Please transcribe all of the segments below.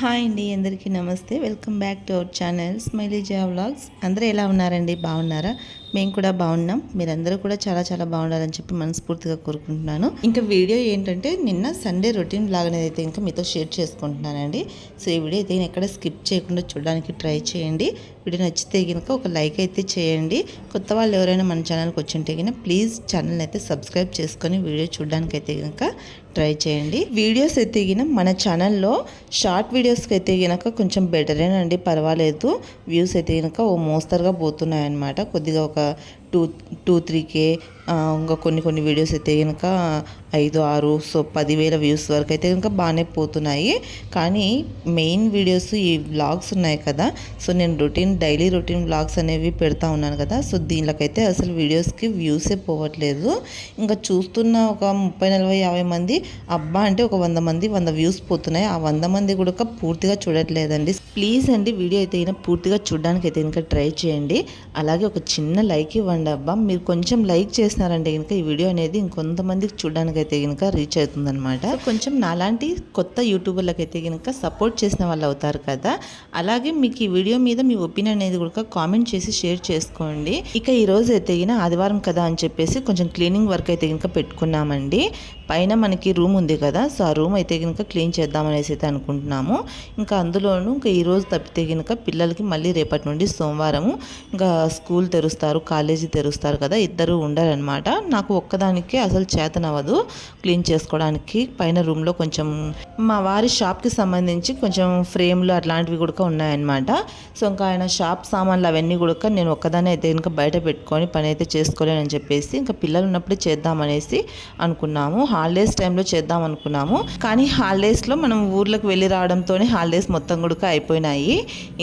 Hi అండి అందరికీ నమస్తే. Welcome back to our channel smiley జా వ్లాగ్స్ అందరూ ఎలా ఉన్నారండి? బాగున్నారా? మేము కూడా బాగున్నాం. మీరందరూ కూడా చాలా చాలా బాగుండాలని చెప్పి మనస్ఫూర్తిగా కోరుకుంటున్నాను. ఇంకా వీడియో ఏంటంటే నిన్న సండే రొటీన్ బ్లాగ్ అనేది అయితే ఇంకా మీతో షేర్ చేసుకుంటున్నానండి. సో ఈ వీడియో అయితే ఎక్కడ స్కిప్ చేయకుండా చూడడానికి ట్రై చేయండి. వీడియో నచ్చితే కనుక ఒక లైక్ అయితే చేయండి. కొత్త వాళ్ళు ఎవరైనా మన ఛానల్కి వచ్చి ఉంటే కనుక ప్లీజ్ ఛానల్ అయితే సబ్స్క్రైబ్ చేసుకొని వీడియో చూడడానికి అయితే కనుక ట్రై చేయండి. వీడియోస్ అయితే కనుక మన ఛానల్లో షార్ట్ వీడియోస్కి అయితే కనుక కొంచెం బెటరేనండి పర్వాలేదు. వ్యూస్ అయితే కనుక ఓ మోస్తరుగా పోతున్నాయన్నమాట. కొద్దిగా ఒక proper two two three K ఇంకా కొన్ని కొన్ని వీడియోస్ అయితే కనుక ఐదు ఆరు సో పదివేల వ్యూస్ వరకు అయితే కనుక బాగానే పోతున్నాయి. కానీ మెయిన్ వీడియోస్ ఈ వ్లాగ్స్ ఉన్నాయి కదా సో నేను రొటీన్ డైలీ రొటీన్ వ్లాగ్స్ అనేవి పెడతా ఉన్నాను కదా సో దీనిలోకైతే అసలు వీడియోస్కి వ్యూసే పోవట్లేదు. ఇంకా చూస్తున్న ఒక ముప్పై నలభై యాభై మంది అబ్బా అంటే ఒక వంద మంది వంద వ్యూస్ పోతున్నాయి. ఆ వంద మంది కూడా పూర్తిగా చూడట్లేదండి. ప్లీజ్ అండి వీడియో అయితే కనుక పూర్తిగా చూడడానికి అయితే కనుక ట్రై చేయండి. అలాగే ఒక చిన్న లైక్ ఇవ్వండి. అబ్బా. మీరు కొంచెం లైక్ చేసినారంటే కనుక ఈ వీడియో అనేది ఇంకొంతమందికి చూడడానికి అయితే కనుక రీచ్ అవుతుందన్నమాట కొంచెం నాలాంటి కొత్త యూట్యూబర్లకు అయితే కనుక సపోర్ట్ చేసిన వాళ్ళు అవుతారు కదా. అలాగే మీకు ఈ వీడియో మీద మీ ఒపీనియన్ అనేది కూడా కామెంట్ చేసి షేర్ చేసుకోండి. ఇక ఈ రోజు అయితే ఆదివారం కదా అని చెప్పేసి కొంచెం క్లీనింగ్ వర్క్ అయితే కనుక పెట్టుకున్నామండి. పైన మనకి రూమ్ ఉంది కదా సో ఆ రూమ్ అయితే కనుక క్లీన్ చేద్దామనేసి అయితే అనుకుంటున్నాము. ఇంకా అందులోనూ ఇంకా ఈరోజు తప్పితే కనుక పిల్లలకి మళ్ళీ రేపటి నుండి సోమవారము ఇంకా స్కూల్ తెరుస్తారు కాలేజీ తెరుస్తారు కదా ఇద్దరు ఉండాలన్నమాట. నాకు ఒక్కదానికి అసలు చేతనవ్వదు క్లీన్ చేసుకోవడానికి. పైన రూమ్లో కొంచెం మా వారి షాప్కి సంబంధించి కొంచెం ఫ్రేమ్లు అట్లాంటివి కూడా ఉన్నాయన్నమాట. సో ఇంకా ఆయన షాప్ సామాన్లు అవన్నీ కూడా నేను ఒక్కదానే అయితే కనుక బయట పెట్టుకొని పని అయితే చేసుకోలేనని చెప్పేసి ఇంకా పిల్లలు ఉన్నప్పుడు చేద్దామనేసి అనుకున్నాము. హాలిడేస్ టైంలో చేద్దాం అనుకున్నాము. కానీ హాలిడేస్లో మనం ఊర్లోకి వెళ్ళి రావడంతోనే హాలిడేస్ మొత్తం కూడా అయిపోయినాయి.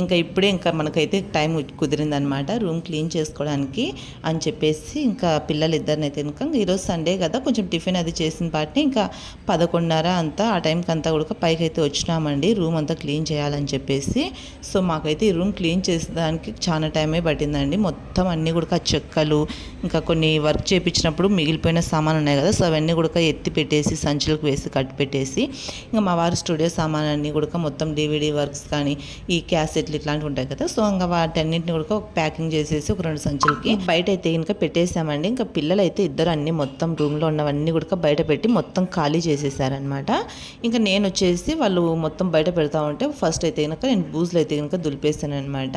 ఇంకా ఇప్పుడే ఇంకా మనకైతే టైం కుదిరిందనమాట రూమ్ క్లీన్ చేసుకోవడానికి అని చెప్పేసి ఇంకా పిల్లలు ఇద్దరినైతే ఇంకా ఈరోజు సండే కదా కొంచెం టిఫిన్ అది చేసిన పాటిని ఇంకా పదకొండున్నర అంతా ఆ టైంకి అంతా కూడా పైకి అయితే వచ్చినామండి. రూమ్ అంతా క్లీన్ చేయాలని చెప్పేసి. సో మాకైతే ఈ రూమ్ క్లీన్ చేసేదానికి చాలా టైమే పట్టిందండి. మొత్తం అన్నీ కూడా చెక్కలు ఇంకా కొన్ని వర్క్ చేయించినప్పుడు మిగిలిపోయిన సామాన్ ఉన్నాయి కదా సో అవన్నీ కూడా ఎత్తి పెట్టేసి సంచులకు వేసి కట్టి పెట్టేసి ఇంకా మా వారి స్టూడియో సామాన్ అన్నీ కూడా మొత్తం డివిడి వర్క్స్ కానీ ఈ క్యాసెట్లు ఇట్లాంటివి ఉంటాయి కదా. సో ఇంకా వాటన్నింటిని కూడా ప్యాకింగ్ చేసేసి ఒక రెండు సంచులకి బయట అయితే ఇంకా పెట్టేసామండి. ఇంకా పిల్లలు అయితే ఇద్దరు అన్ని మొత్తం రూమ్లో ఉన్నవన్నీ కూడా బయట పెట్టి మొత్తం ఖాళీ చేసేసారనమాట ఇంకా నేను వచ్చేసి వాళ్ళు మొత్తం బయట పెడతా ఉంటే ఫస్ట్ అయితే కనుక నేను బూజులు అయితే కనుక దులిపేసాను అనమాట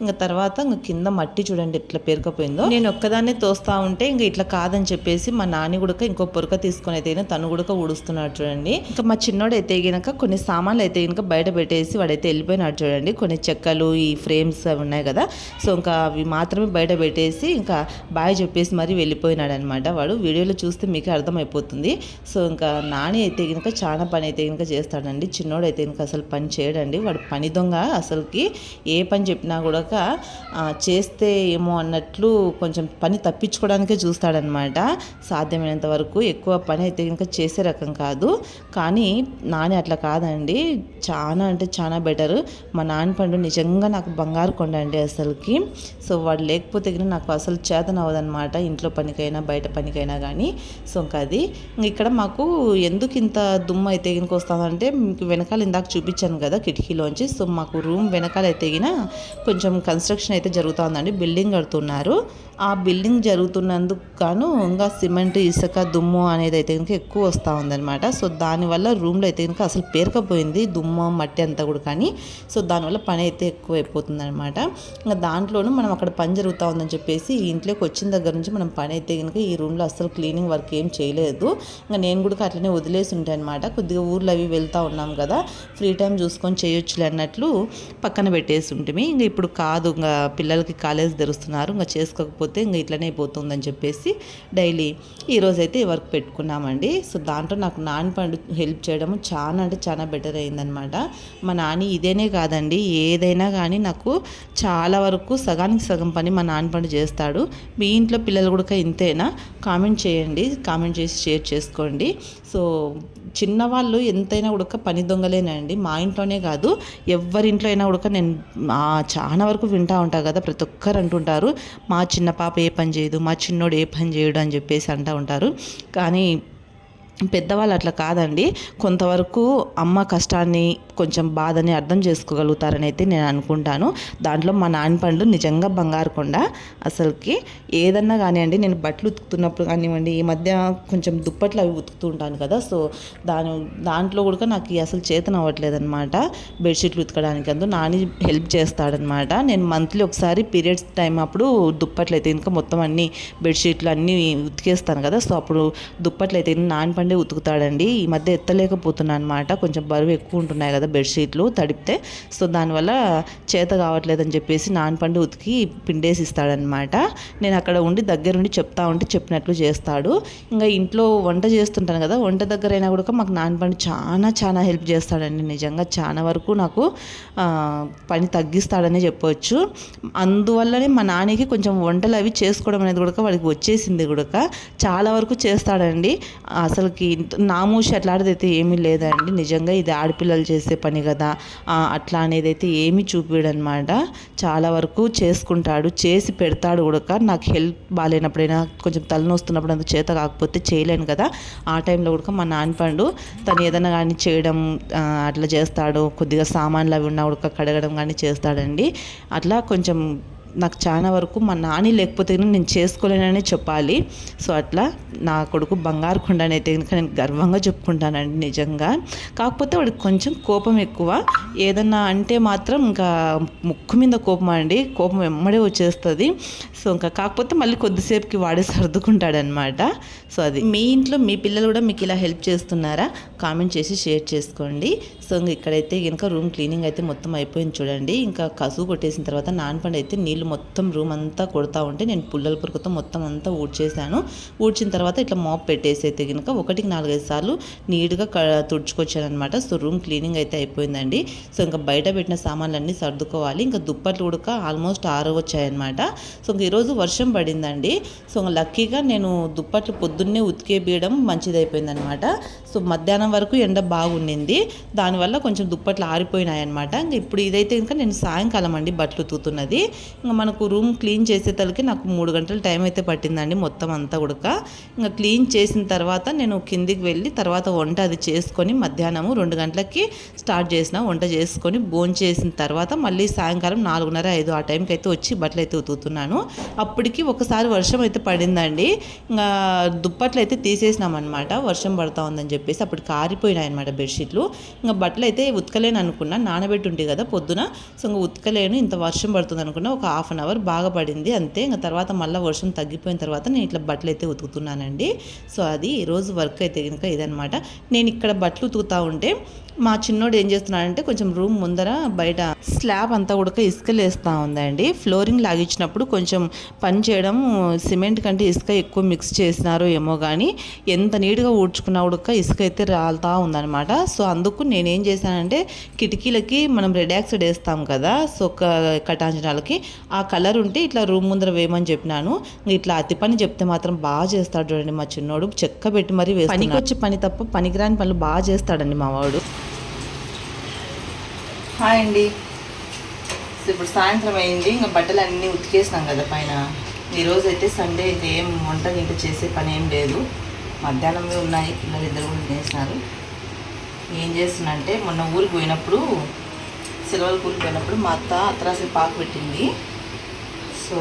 ఇంకా తర్వాత ఇంకా కింద మట్టి చూడండి ఎట్లా పేరుకపోయిందో. నేను ఒక్కదాన్నే తోస్తా ఉంటే ఇంకా ఇట్లా కాదని చెప్పేసి మా నాని కూడా ఇంకో పొరక తీసుకొని అయితే తను కూడా ఊడుస్తున్నాడు చూడండి. ఇంకా మా చిన్నోడు అయితే గినక కొన్ని సామాన్లు అయితే గినక బయట పెట్టేసి వాడైతే వెళ్ళిపోయినాడు చూడండి. కొన్ని చెక్కలు ఈ ఫ్రేమ్స్ అవి ఉన్నాయి కదా. సో ఇంకా అవి మాత్రమే బయట పెట్టేసి ఇంకా బాయ్ చెప్పేసి మరి వెళ్ళిపోయినాడు అనమాట వాడు వీడియోలో చూస్తే మీకు అర్థమైపోతుంది. సో ఇంకా నాని అయితే గినక చాలా పని అయితే గినక చేస్తాడండి. చిన్నోడు అయితే గినక అసలు పని చేయడండి. వాడు పని దొంగ అసలుకి. ఏ పని చెప్పినా కూడా చేస్తే ఏమో అన్నట్లు కొంచెం పని తప్పించుకోవడానికే చూస్తాడనమాట. సాధ్యమైనంత వరకు ఎక్కువ పని అయితే కనుక చేసే రకం కాదు. కానీ నాని అట్లా కాదండి. చాలా అంటే చాలా బెటర్. మా నాన్న పండు నిజంగా నాకు బంగారు కొండ అండి అసలుకి. సో వాడు లేకపోతే కానీ నాకు అసలు చేతన అవ్వదనమాట ఇంట్లో పనికైనా బయట పనికైనా కానీ సో ఇంకా అది. ఇక్కడ మాకు ఎందుకు ఇంత దుమ్ము అయితే కనుక వస్తుందంటే మీకు వెనకాల ఇందాక చూపించాను కదా కిటికీలోంచి. సో మాకు రూమ్ వెనకాల అయితే కొంచెం కన్స్ట్రక్షన్ అయితే జరుగుతుందండి. బిల్డింగ్ కడుతున్నారు. ఆ బిల్డింగ్ జరుగుతున్నందుకు గాను ఇంకా సిమెంట్ ఇసుక దుమ్ము అనేది అయితే కనుక ఎక్కువ వస్తూ ఉందన్నమాట. సో దానివల్ల రూమ్లో అయితే కనుక అసలు పేరకపోయింది. దుమ్మ మట్టి అంతా కూడా కానీ. సో దానివల్ల పని అయితే ఎక్కువ అయిపోతుంది అనమాట ఇంకా దాంట్లోనూ మనం అక్కడ పని జరుగుతూ ఉందని చెప్పేసి ఈ ఇంట్లోకి వచ్చిన దగ్గర నుంచి మనం పని అయితే కనుక ఈ రూమ్లో అసలు క్లీనింగ్ వర్క్ ఏం చేయలేదు. ఇంకా నేను కూడా అట్లనే వదిలేసి ఉంటాను అనమాట కొద్దిగా ఊర్లో అవి వెళ్తూ ఉన్నాం కదా. ఫ్రీ టైం చూసుకొని చేయొచ్చులే అన్నట్లు పక్కన పెట్టేసి ఉంటుంది ఇంకా ఇప్పుడు కాదు ఇంకా పిల్లలకి కాలేజ్ తెరుస్తున్నారు. ఇంకా చేసుకోకపోతే ఇంకా ఇట్లనే అయిపోతుందని చెప్పేసి డైలీ ఈరోజైతే ఈ వర్క్ అండి సో దాంట్లో నాకు నాని పండు హెల్ప్ చేయడం చాలా అంటే చాలా బెటర్ అయిందనమాట. మా నాని ఇదేనే కాదండి. ఏదైనా కానీ నాకు చాలా వరకు సగానికి సగం పని మా నాని పండు చేస్తాడు. మీ ఇంట్లో పిల్లలు కూడా ఇంతేనా? కామెంట్ చేయండి. కామెంట్ చేసి షేర్ చేసుకోండి. సో చిన్నవాళ్ళు ఎంతైనా ఉడక పని దొంగలేనండి. మా ఇంట్లోనే కాదు. ఎవరింట్లో అయినా ఉడక నేను చాలా వరకు వింటూ ఉంటాను కదా. ప్రతి ఒక్కరు అంటుంటారు మా చిన్న పాప ఏ పని చేయదు మా చిన్నోడు ఏ పని చేయడు అని చెప్పేసి అంటూ ఉంటారు. కానీ పెద్దవాళ్ళు అట్లా కాదండి. కొంతవరకు అమ్మ కష్టాన్ని కొంచెం బాధని అర్థం చేసుకోగలుగుతారని అయితే నేను అనుకుంటాను. దాంట్లో మా నాన్న పండ్లు నిజంగా బంగారు కొండ. అసలుకి ఏదన్నా కానివ్వండి నేను బట్టలు ఉతుకుతున్నప్పుడు కానివ్వండి ఈ మధ్య కొంచెం దుప్పట్లు అవి ఉతుకుతూ ఉంటాను కదా సో దాని దాంట్లో కూడా నాకు అసలు చేతన అవ్వట్లేదనమాట బెడ్షీట్లు ఉతకడానికి అందు నాని హెల్ప్ చేస్తాడనమాట నేను మంత్లీ ఒకసారి పీరియడ్స్ టైం అప్పుడు దుప్పట్లు అయితే ఇంకా మొత్తం అన్ని బెడ్షీట్లు అన్నీ ఉతికేస్తాను కదా సో అప్పుడు దుప్పట్లు అయితే నాని పండే ఉతుకుతాడండి. ఈ మధ్య ఎత్తలేకపోతున్నాను అనమాట కొంచెం బరువు ఎక్కువ ఉంటున్నాయి కదా బెడ్షీట్లు తడిపితే. సో దానివల్ల చేత కావట్లేదని చెప్పేసి నానపండు ఉతికి పిండేసి ఇస్తాడనమాట నేను అక్కడ ఉండి దగ్గరుండి చెప్తా ఉంటే చెప్పినట్లు చేస్తాడు. ఇంకా ఇంట్లో వంట చేస్తుంటాను కదా వంట దగ్గర అయినా కూడా మాకు నానపండు చాలా చాలా హెల్ప్ చేస్తాడండి. నిజంగా చాలా వరకు నాకు పని తగ్గిస్తాడనే చెప్పవచ్చు అందువల్లనే మా నాన్నకి కొంచెం వంటలు అవి చేసుకోవడం అనేది కూడా వాడికి వచ్చేసింది కూడా. చాలా వరకు చేస్తాడండి. అసలు ఇంత- నామూషి అట్లాంటిది ఏమీ లేదండి. నిజంగా ఇది ఆడపిల్లలు చేసే పని కదా. అట్లా అనేది అయితే ఏమీ చూపిడనమాట చాలా వరకు చేసుకుంటాడు. చేసి పెడతాడు కూడా నాకు హెల్ప్ బాగాలేనప్పుడైనా కొంచెం తలనొస్తున్నప్పుడు అంత చేత కాకపోతే చేయలేను కదా. ఆ టైంలో కూడా మా నాన్నపండు తను ఏదైనా కానీ చేయడం అట్లా చేస్తాడు. కొద్దిగా సామాన్లు అవి ఉన్నా కూడా కడగడం కానీ చేస్తాడండి. అట్లా కొంచెం నాకు చాలా వరకు మా నాని లేకపోతే నేను చేసుకోలేనని చెప్పాలి. సో అట్లా నా కొడుకు బంగారు కొండనైతే అయితే కనుక నేను గర్వంగా చెప్పుకుంటానండి నిజంగా. కాకపోతే వాడికి కొంచెం కోపం ఎక్కువ. ఏదన్నా అంటే మాత్రం ఇంకా ముక్కు మీద కోపం అండి? కోపం ఎమ్మడే వచ్చేస్తుంది. సో ఇంకా కాకపోతే మళ్ళీ కొద్దిసేపుకి వాడే సర్దుకుంటాడనమాట సో అది. మీ ఇంట్లో మీ పిల్లలు కూడా మీకు ఇలా హెల్ప్ చేస్తున్నారా? కామెంట్ చేసి షేర్ చేసుకోండి. సో ఇక్కడైతే కనుక రూమ్ క్లీనింగ్ అయితే మొత్తం అయిపోయింది చూడండి. ఇంకా కసువు కొట్టేసిన తర్వాత నానపండు అయితే నీళ్ళు మొత్తం రూమ్ అంతా కొడతా ఉంటే నేను పుల్లల పురుగుతో మొత్తం అంతా ఊడ్చేసాను ఊడ్చిన తర్వాత ఇట్లా మాప్ పెట్టేసి అయితే కనుక ఒకటికి నాలుగైదు సార్లు నీట్గా క తుడుచుకొచ్చాను అనమాట సో రూమ్ క్లీనింగ్ అయితే అయిపోయిందండి. సో ఇంకా బయట పెట్టిన సామాన్లన్నీ సర్దుకోవాలి. ఇంకా దుప్పట్లు ఉడక ఆల్మోస్ట్ ఆరు వచ్చాయన్నమాట. సో ఇంక ఈరోజు వర్షం పడిందండి. సో లక్కీగా నేను దుప్పట్లు పొద్దున్నే ఉతికేయడం మంచిది అయిపోయిందనమాట సో మధ్యాహ్నం వరకు ఎండ బాగుండింది. దానివల్ల కొంచెం దుప్పట్లు ఆరిపోయినాయి అనమాట ఇంకా ఇప్పుడు ఇదైతే ఇంకా నేను సాయంకాలం అండి బట్టలు తూతున్నది మనకు రూమ్ క్లీన్ చేసేతలకి నాకు మూడు గంటల టైం అయితే పట్టిందండి మొత్తం అంతా ఉడక. ఇంకా క్లీన్ చేసిన తర్వాత నేను కిందికి వెళ్ళి తర్వాత వంట అది చేసుకొని మధ్యాహ్నము రెండు గంటలకి స్టార్ట్ చేసిన వంట చేసుకొని భోజనం చేసిన తర్వాత మళ్ళీ సాయంకాలం నాలుగున్నర ఐదు ఆ టైంకి అయితే వచ్చి బట్టలు అయితే ఉతుకుతున్నాను. అప్పటికి ఒకసారి వర్షం అయితే పడిందండి. ఇంకా దుప్పట్లు అయితే తీసేసినామన్నమాట. వర్షం పడతా ఉందని చెప్పేసి అప్పుడు కారిపోయినాయి అనమాట బెడ్షీట్లు. ఇంకా బట్టలు అయితే ఉతకలేను అనుకున్నా నానబెట్టి ఉంటాయి కదా పొద్దున. సో ఇంకా ఉతకలేను ఇంత వర్షం పడుతుంది అనుకున్నా ఒక హాఫ్ అన్ అవర్ బాగా పడింది. అంతే ఇంకా తర్వాత మళ్ళీ వర్షం తగ్గిపోయిన తర్వాత నేను ఇట్లా బట్టలు అయితే ఉతుకుతున్నానండి. సో అది ఈరోజు వర్క్ అయితే కనుక ఇదనమాట నేను ఇక్కడ బట్టలు ఉతుకుతా ఉంటే మా చిన్నోడు ఏం చేస్తున్నాడంటే కొంచెం రూమ్ ముందర బయట స్లాబ్ అంతా కూడా ఇసుకలు వేస్తూ ఉందండి. ఫ్లోరింగ్ లాగించినప్పుడు కొంచెం పని చేయడం సిమెంట్ కంటే ఇసుక ఎక్కువ మిక్స్ చేసినారో ఏమో కానీ ఎంత నీట్గా ఊడ్చుకున్నా ఉడక ఇసుక అయితే రాలుతూ ఉందన్నమాట. సో అందుకు నేనేం చేశానంటే కిటికీలకి మనం రెడ్ యాక్సైడ్ వేస్తాం కదా సో కటాంజనాలకి ఆ కలర్ ఉంటే ఇట్లా రూమ్ ముందర వేయమని చెప్పినాను. ఇట్లా అతి పని చెప్తే మాత్రం బాగా చేస్తాడు చూడండి మా చిన్నోడు. చెక్క పెట్టి మరీ వేస్తాడు పనికి వచ్చి పని తప్ప పనికిరాని పనులు బాగా చేస్తాడండి మా వాడు. హాయ్ అండి. సో ఇప్పుడు సాయంత్రం అయింది ఇంకా బట్టలు అన్నీ ఉతికేసినాం కదా పైన. ఈరోజు అయితే సండే అయితే ఏం వంట ఇంక చేసే పని ఏం లేదు. మధ్యాహ్నమే ఉన్నాయి పిల్లలు ఇద్దరు కూడా తినేసినారు. ఏం చేస్తున్నా అంటే మొన్న ఊరికి పోయినప్పుడు సెలవులకు ఊరికి పోయినప్పుడు మా అత్త అత్తరాసి పాకు పెట్టింది. సో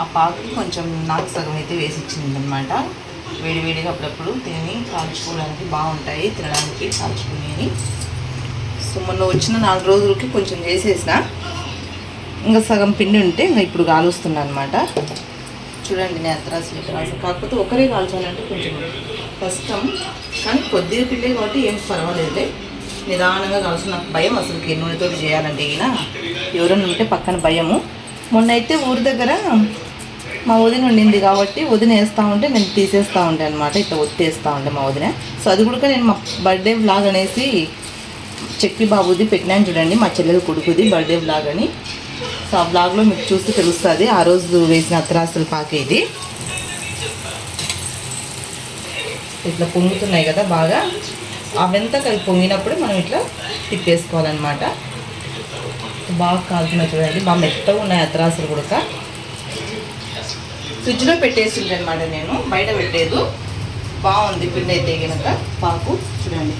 ఆ పాకు కొంచెం నాకు సగం అయితే వేసి ఇచ్చింది అనమాట వేడివేడిగా అప్పుడప్పుడు తిని కాల్చుకోవడానికి బాగుంటాయి తినడానికి కాల్చుకునేవి సో మొన్న వచ్చిన నాలుగు రోజులకి కొంచెం చేసేసిన. ఇంకా సగం పిండి ఉంటే ఇంకా ఇప్పుడు కాలుస్తున్నా అనమాట చూడండి నేను అత్తరాసు రాసి కాకపోతే ఒకరే కాల్చాలంటే కొంచెం కష్టం. కానీ కొద్దిగా పిండే కాబట్టి ఏం పర్వాలేదులే. నిదానంగా కాల్చు. నాకు భయం అసలు నూనెతో చేయాలంటే ఈయన ఎవరైనా ఉంటే పక్కన భయము. మొన్న అయితే ఊరి దగ్గర మా వదిన ఉండింది కాబట్టి వదిన వేస్తూ ఉంటే నేను తీసేస్తూ ఉంటాను అనమాట ఇట్లా ఒత్తేస్తూ ఉండే మా వదిన. సో అది కూడా నేను మా బర్త్డే బ్లాగ్ అనేసి చెక్కి బాబుది పెట్టినాను చూడండి మా చెల్లెలు కొడుకుది బర్త్డే బ్లాగ్ అని. సో ఆ బ్లాగ్లో మీకు చూస్తే తెలుస్తుంది ఆ రోజు వేసిన అత్తరాస్తుల పాక ఇది. ఇట్లా పొంగుతున్నాయి కదా బాగా. అవంతా కలిపి పొంగినప్పుడు మనం ఇట్లా తిప్పేసుకోవాలన్నమాట. బాగా కాలుతున్నాయి చూడండి బాగా మెత్తగా ఉన్నాయి అత్తరాసులు కూడా ఫ్రిడ్జ్లో పెట్టేసింది అనమాట నేను బయట పెట్టలేదు. బాగుంది పిండి అయితే కనుక పాకు. చూడండి.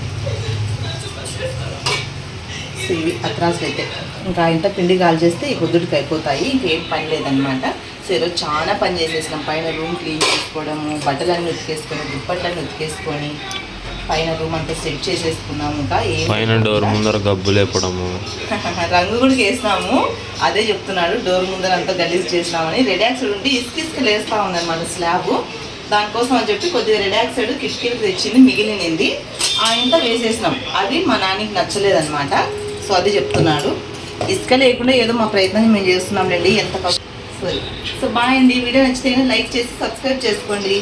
ఇవి అత్రాసులు అయితే ఇంకా ఇంత పిండి కాల్ చేస్తే ఈ పొద్దుటికి అయిపోతాయి. ఇంకేం పని లేదనమాట సో ఈరోజు చాలా పని చేసేసినాం. పైన రూమ్ క్లీన్ చేసుకోవడము బట్టలన్నీ ఉతికేసుకొని దుప్పట్లన్నీ ఉతికేసుకొని పైన రూమ్ అంతా సెట్ చేసేసుకున్నాము. ఇంకా ఏం పైన డోర్ ముందర గబ్బు లేపడము. రంగు కూడా వేసినాము. అదే చెప్తున్నాడు డోర్ ముందర అంతా గలీజ్ చేసినామని. రిలాక్స్డ్ ఉండి ఇసుక ఇసుక లేస్తా ఉందన్నమాట స్లాబ్. దానికోసం అని చెప్పి కొద్దిగా రిలాక్స్డ్ కిటికీలకు తెచ్చింది మిగిలినది. ఆ ఇంత వేసేసినాం. అది మా నాన్నకి నచ్చలేదన్నమాట. సో అది చెప్తున్నాడు. ఇసుక లేకుండా ఏదో మా ప్రయత్నం మేము చేస్తున్నాం లేండి ఎంత కష్టం. సో బాయ్ అండి. వీడియో నచ్చితే లైక్ చేసి సబ్స్క్రైబ్ చేసుకోండి.